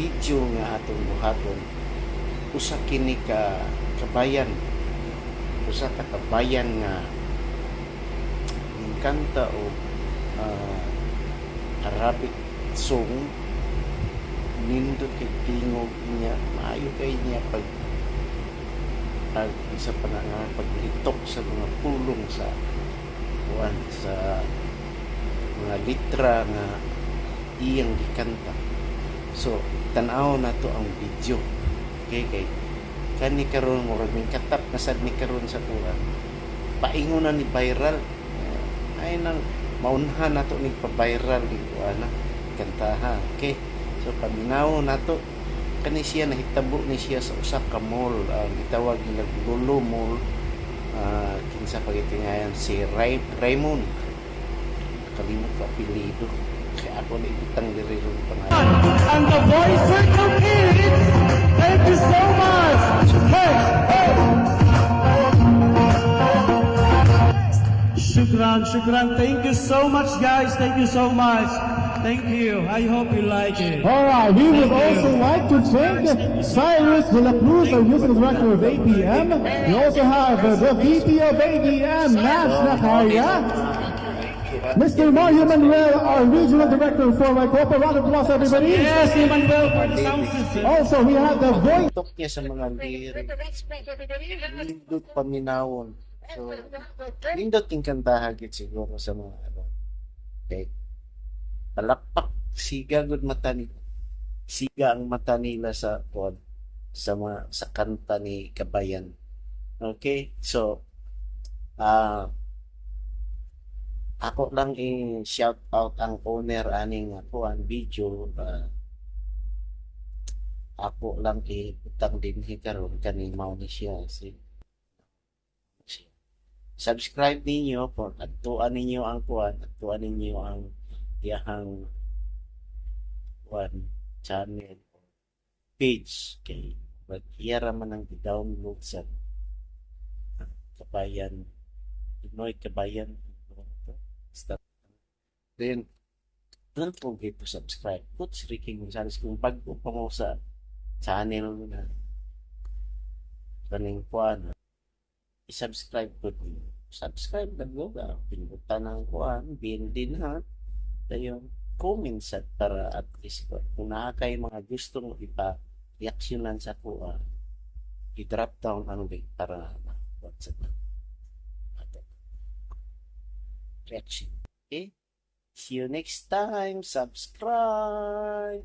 video nga atong buhaton. Usa kini ka kabayan. Usa ka kabayan nga kanta o ah, Arabic song. Nindot kay tingog niya. Maayo kay niya pag pag sa pananga paglitok sa mga pulong sa kuan sa mga litra nga iyang gikanta. So tanaw na to ang video. Okay kay kani karon mo rin katap na sad ni karon sa kuan paingon na ni viral. Eh, ay nang maunhan na to ni pa-viral ni kuan na kantaha okay? So paminaw na to. Kani siya nahitabo ni siya sa usa ka mall. Uh, gitawag nila Lulu Mall. Uh, kinsa pagitingayan si Ray Raymond. Kalimot ko apelido kaya ako na ibutang diri ron pangalan and the voice circle kids. Thank you so much. Hey, hey. Shukran, shukran. Thank you so much, guys. Thank you so much. Thank you. I hope you like it. All right, we would Thank also like to thank Cyrus De La Cruz, our musical director of APM. We also have uh, the VP of APM, Nash Nakaria. Mr. Mario Manuel, our regional director for Copa. Round of applause, everybody. Yes, Emmanuel for the sound system. Also, we have the voice. tok niya sa mga lirik nindot paminawon so nindot yung kantaha gid siguro sa mga ano okay palakpak siga gud mata ni siga ang mata nila sa pod sa mga sa kanta ni Kabayan okay so ah ako lang i-shout out ang owner aning ako ang video ah, ako lang ibutang din karon kani mao ni siya si subscribe ninyo po at tuan ninyo ang kuan at tuan ninyo ang iyahang kuan channel page kay but iyara man ang i-download sa kabayan Pinoy kabayan ano? Stop. then don't forget to subscribe. Coach Ricky Gonzalez kung bago pa mo sa channel na kaning kuan i-subscribe ko. Din subscribe na go ba pinutan ng kuan bin din ha. Dayon comment sa para at least kung naa kay mga gustong ipa reaksyonan sa kuan i-drop down ang link para what's reaction okay? See you next time. Subscribe